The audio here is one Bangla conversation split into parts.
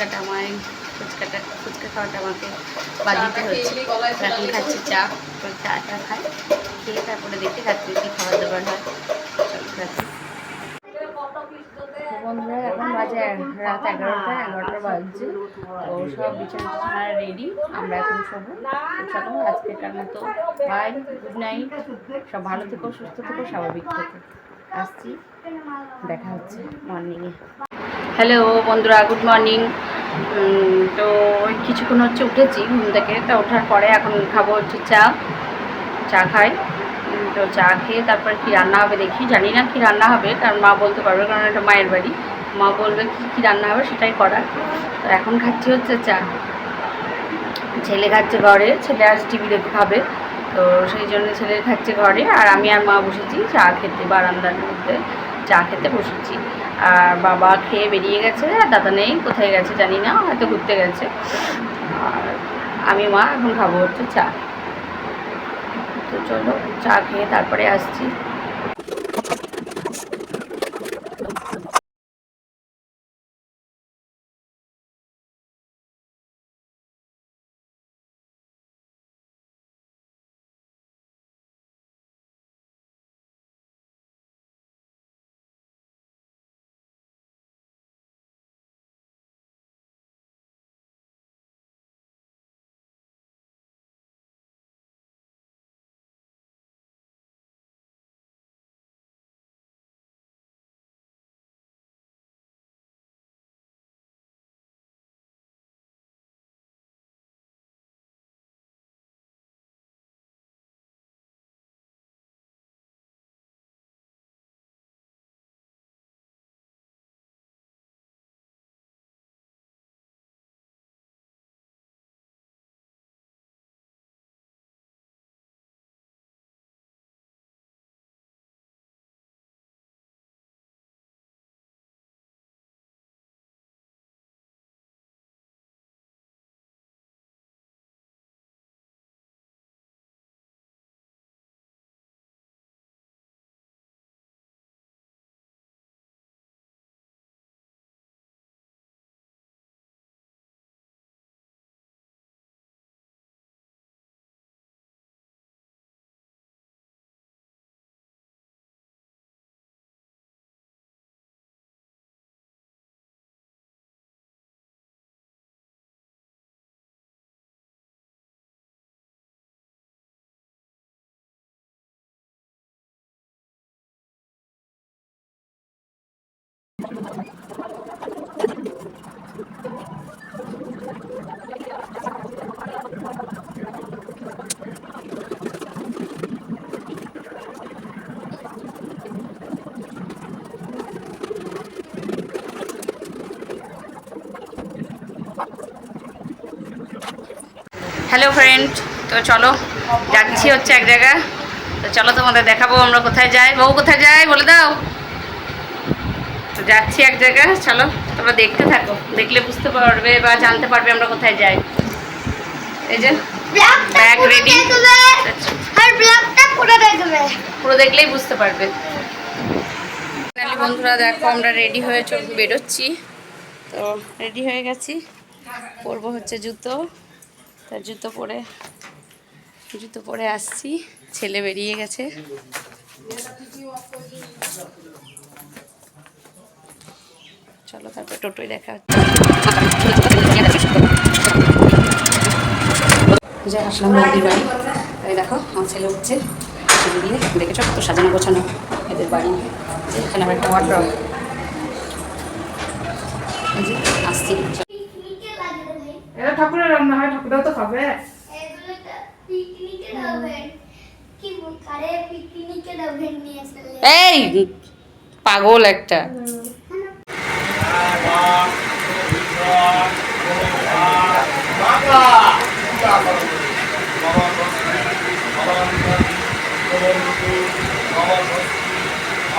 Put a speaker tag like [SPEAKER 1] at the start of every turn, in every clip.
[SPEAKER 1] ফুচকাটা আমায় ফুচকাটা ফুচকা খাওয়াটা আমাকে বাদ দিতে হচ্ছে এখন খাচ্ছি চা তো চাটা খাই খেয়ে তারপরে দেখি রাত্রে কী খাবার দাবার হয়। খাচ্ছি বন্ধুরা এখন বাজে রাত এগারোটা এগারোটা বাজছে। তো সব বিছানা টিছানা রেডি আমরা এখন তো চলো আজকেরকার মতো বাই গুড নাইট সব ভালো থেকো সুস্থ থেকো স্বাভাবিক থেকো। আসছি দেখা হচ্ছে মর্নিংয়ে হ্যালো বন্ধুরা গুড মর্নিং তো ওই কিছুক্ষণ হচ্ছে উঠেছি, ঘুম থেকে। তা ওঠার পরে এখন খাব হচ্ছে চা চা খাই। তো চা খেয়ে তারপর কি রান্না হবে দেখি। জানি না কি রান্না হবে, কারণ মা বলতে পারবে, কারণ এটা মায়ের বাড়ি। মা বলবে কি কি রান্না হবে সেটাই করার। তো এখন খাচ্ছি হচ্ছে চা। ছেলে খাচ্ছে ঘরে, ছেলে আজ টিভি দেখে খাবে। তো সেই জন্য ছেলে খাচ্ছে ঘরে, আর আমি আর মা বসেছি চা খেতে বারান্দার মধ্যে। চা খেতে বসেছি। আর বাবা খেয়ে বেরিয়ে গেছে, আর দাদা নেই, কোথায় গেছে জানি না, হয়তো ঘুরতে গেছে। আর আমি, মা, এখন খাব হচ্ছে চা। তো চলো, চা খেয়ে তারপরে আসছি। হ্যালো ফ্রেন্ড তো চলো, যাচ্ছি হচ্ছে এক জায়গা তো চলো তোমাদের দেখাবো আমরা কোথায় যাই। বউ কোথায় যাই বলে দাও। যাচ্ছি এক জায়গায় চলো তোমরা দেখতে থাকো। দেখলে বুঝতে পারবে বা জানতে পারবে আমরা কোথায় যাই। এই যে ব্যাগ রেডি
[SPEAKER 2] আর ব্লগটা পুরো দেখবে
[SPEAKER 1] পুরো দেখলেই বুঝতে পারবে। বন্ধুরা দেখো আমরা রেডি হয়ে বেরোচ্ছি। তো রেডি হয়ে গেছি। পরবো হচ্ছে জুতো। তা জুতো পরে জুতো পরে আসছি। ছেলে বেরিয়ে গেছে। চলো তারপর টোটোয় দেখা হচ্ছে। যে আসলাম নদীর বাড়ি। এই দেখো আমার ছেলে উঠছে। ছেলে দিয়ে দেখেছ কত সাজানো গোছানো? এদের বাড়ি। এখানে আমার একটা ওয়ার্ড্রপ আসছি।
[SPEAKER 3] ঠাকুরের রান্না হয় ঠাকুরও তো খাবে।
[SPEAKER 1] এই পাগল একটা।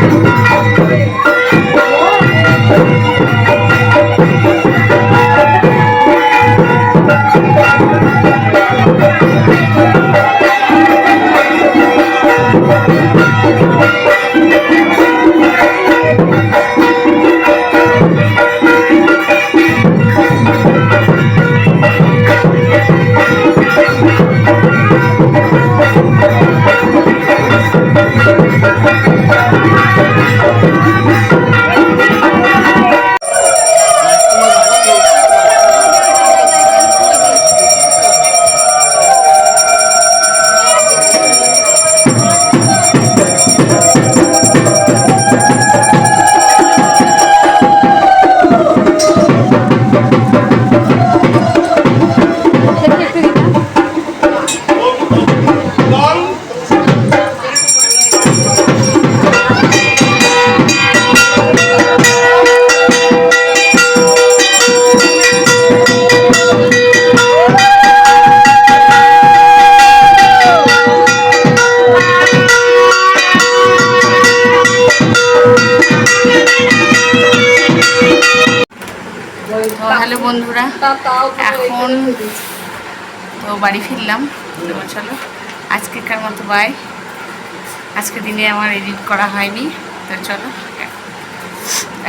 [SPEAKER 1] Thank you. হ্যালো বন্ধুরা, এখন তো বাড়ি ফিরলাম। তো চলো, আজকেকার মতো বাই আজকে দিনে আমার এডিট করা হয়নি, তো চলো,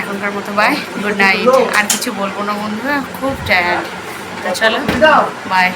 [SPEAKER 1] এখনকার মতো বাই গুড নাইট আর কিছু বলব না বন্ধুরা, খুব টায়ার্ড তো চলো বাই